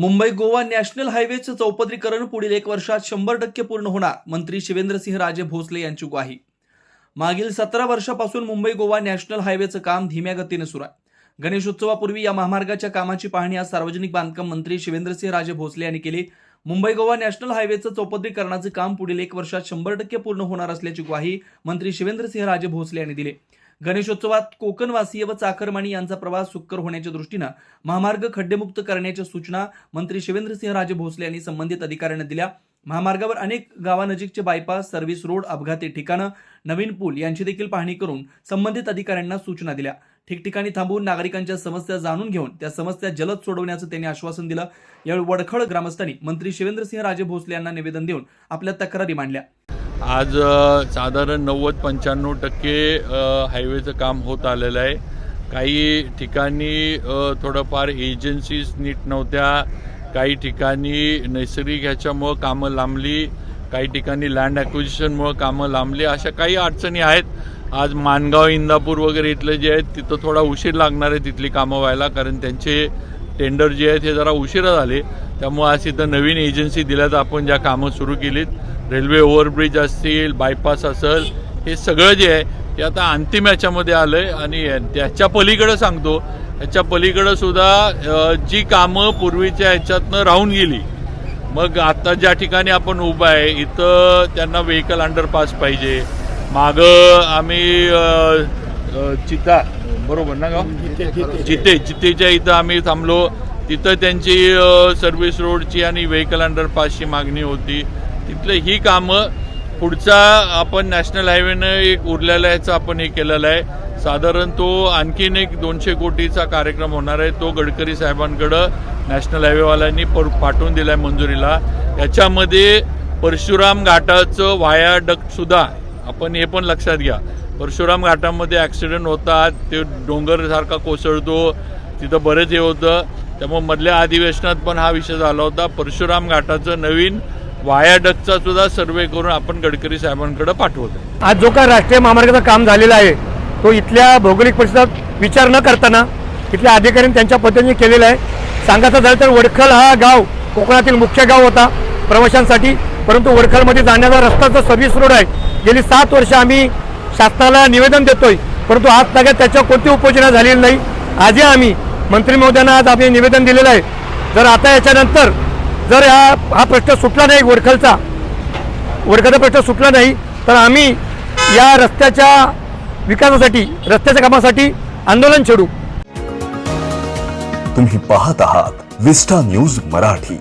Mumbai Goa national हायवेचं चौपदरीकरण पुढील एक वर्षात शंभर टक्के पूर्ण होणार मंत्री शिवेंद्रसिंह राजे भोसले यांची ग्वाही. मागील सतरा वर्षापासून मुंबई गोवा नॅशनल हायवेचं काम धीम्या गतीने सुरू आहे. गणेशोत्सवापूर्वी या महामार्गाच्या कामाची पाहणी आज सार्वजनिक बांधकाम मंत्री शिवेंद्रसिंह राजे भोसले यांनी केली. मुंबई गोवा नॅशनल हायवेचं चौपदरीकरणाचं काम पुढील एक वर्षात शंभर टक्के पूर्ण होणार असल्याची ग्वाही मंत्री शिवेंद्रसिंह राजे भोसले यांनी दिली. गणेशोत्सवात कोकणवासीय व चाकरमानी यांचा प्रवास सुकर होण्याच्या दृष्टीनं महामार्ग खड्डेमुक्त करण्याच्या सूचना मंत्री शिवेंद्रसिंह राजे भोसले यांनी संबंधित अधिकाऱ्यांना दिल्या. महामार्गावर अनेक गावानजीकचे बायपास सर्व्हिस रोड अपघाती ठिकाणं नवीन पूल यांची देखील पाहणी करून संबंधित अधिकाऱ्यांना सूचना दिल्या. ठिकठिकाणी थांबून नागरिकांच्या समस्या जाणून घेऊन त्या समस्या जलद सोडवण्याचं त्यांनी आश्वासन दिलं. यावेळी वडखळ ग्रामस्थांनी मंत्री शिवेंद्रसिंह राजे भोसले यांना निवेदन देऊन आपल्या तक्रारी मांडल्या. आज साधारण नव्वद पंच्याण्णव टक्के हायवेचं काम होत आलेलं आहे. काही ठिकाणी थोडंफार एजन्सीज नीट नव्हत्या. काही ठिकाणी नैसर्गिक ह्याच्यामुळं कामं लांबली. काही ठिकाणी लँड ॲक्विजिशनमुळं कामं लांबली. अशा काही अडचणी आहेत. आज मानगाव इंदापूर वगैरे इथले जे आहेत तिथं थोडा उशीर लागणार आहे तिथली कामं व्हायला. कारण त्यांचे टेंडर जे आहेत हे जरा उशिरा झाले. त्यामुळे आज इथं नवीन एजन्सी दिल्यात. आपण ज्या कामं सुरू केलीत रेल्वे ओव्हरब्रिज असतील बायपास असेल हे सगळं जे आहे ते आता अंतिम याच्यामध्ये आलं आहे आणि त्याच्या पलीकडं सांगतो ह्याच्या पलीकडं सुद्धा जी कामं पूर्वीच्या ह्याच्यातनं राहून गेली मग आता ज्या ठिकाणी आपण उभं आहे इथं त्यांना व्हेकल अंडरपास पाहिजे. मागं आम्ही चिता बरोबर ना गाव? चिते चितेच्या इथं आम्ही थांबलो. तिथं त्यांची सर्व्हिस रोडची आणि व्हेकल अंडरपासची मागणी होती. तिथलं ही कामं पुढचा आपण नॅशनल हायवेनं एक उरलेला याचं आपण हे केलेलं आहे. साधारण तो आणखीन एक दोनशे कोटीचा कार्यक्रम होणार आहे. तो गडकरी साहेबांकडं नॅशनल हायवेवाल्यांनी पर पाठवून दिला आहे मंजुरीला. याच्यामध्ये परशुराम घाटाचं वाया आपण हे पण लक्षात घ्या. परशुराम घाटामध्ये ॲक्सिडेंट होतात ते डोंगरसारखा कोसळतो तिथं बरेच हे होतं. त्यामुळे मधल्या अधिवेशनात पण हा विषय झाला होता. परशुराम घाटाचं नवीन वायाडकचा सुद्धा सर्वे करून आपण गडकरी साहेबांकडे पाठवतो आज जो काय राष्ट्रीय महामार्गाचं काम झालेलं आहे तो इथल्या भौगोलिक परिसरात विचार न करताना इथल्या अधिकाऱ्यांनी त्यांच्या पद्धतीने केलेला आहे. सांगायचं झालं तर वडखल हा गाव कोकणातील मुख्य गाव होता प्रवाशांसाठी परंतु वडखलमध्ये जाण्याचा रस्ताचा सर्व्हिस रोड आहे. गेली सात वर्ष आम्ही शासनाला निवेदन देतोय परंतु आज सगळ्यात त्याच्या कोणती उपोजना झालेली नाही. आजही आम्ही मंत्री महोदयांना आज आम्ही निवेदन दिलेलं आहे. जर आता याच्यानंतर जर हा हा प्रश्न सुटला नाही वडखलचा वडखलचा प्रश्न सुटला नाही तर आम्ही या रस्त्याच्या विकासासाठी रस्त्याच्या कामासाठी आंदोलन छेडू. तुम्ही पाहत आहात विस्टा न्यूज मराठी.